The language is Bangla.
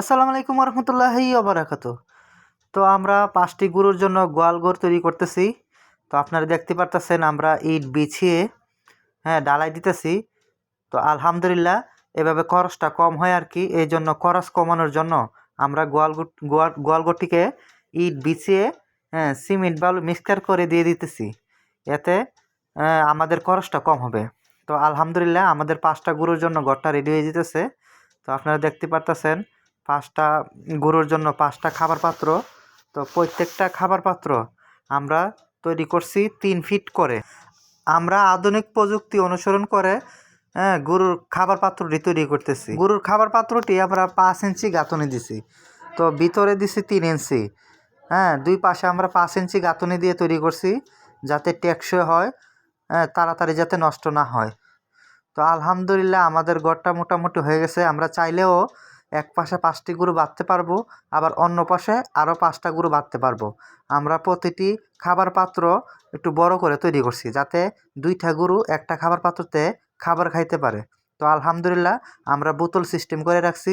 আসসালামু আলাইকুম রহমতুল্লাহি ওবরাকাত তো আমরা পাঁচটি গরুর জন্য গোয়াল ঘর তৈরি করতেছি। তো আপনারা দেখতে পারতেছেন আমরা ইট বিছিয়ে হ্যাঁ ডালাই দিতেছি। তো আলহামদুলিল্লাহ এভাবে খরচটা কম হয় আর কি এই জন্য খরচ কমানোর জন্য আমরা গোয়াল গোয়াল গোয়াল ঘরটিকে ইট বিছিয়ে হ্যাঁ সিমেন্ট বালু মিক্সচার করে দিয়ে দিতেছি। এতে আমাদের খরচটা কম হবে। তো আলহামদুলিল্লাহ আমাদের পাঁচটা গরুর জন্য ঘরটা রেডি হয়ে যেতেছে। তো আপনারা দেখতে পারতেছেন পাঁচটা, গরুর জন্য পাঁচটা খাবার পাত্র। তো প্রত্যেকটা খাবার পাত্র আমরা তৈরি করছি তিন ফিট করে। আমরা আধুনিক প্রযুক্তি অনুসরণ করে হ্যাঁ গরুর খাবার পাত্রটি তৈরি করতেছি। গরুর খাবার পাত্রটি আমরা পাঁচ ইঞ্চি গাঁথনি দিছি। তো ভিতরে দিছি তিন ইঞ্চি। হ্যাঁ দুই পাশে আমরা পাঁচ ইঞ্চি গাঁথনি দিয়ে তৈরি করছি যাতে টেকসই হয় হ্যাঁ তাড়াতাড়ি যাতে নষ্ট না হয়। তো আলহামদুলিল্লাহ আমাদের ঘরটা মোটামুটি হয়ে গেছে। আমরা চাইলেও এক পাশে পাঁচটি গরু বাঁধতে পারব, আবার অন্য পাশে আরও পাঁচটা গরু বাঁধতে পারব। আমরা প্রতিটি খাবার পাত্র একটু বড় করে তৈরি করছি যাতে দুইটা গরু একটা খাবার পাত্রতে খাবার খাইতে পারে। তো আলহামদুলিল্লাহ আমরা বোতল সিস্টেম করে রাখছি।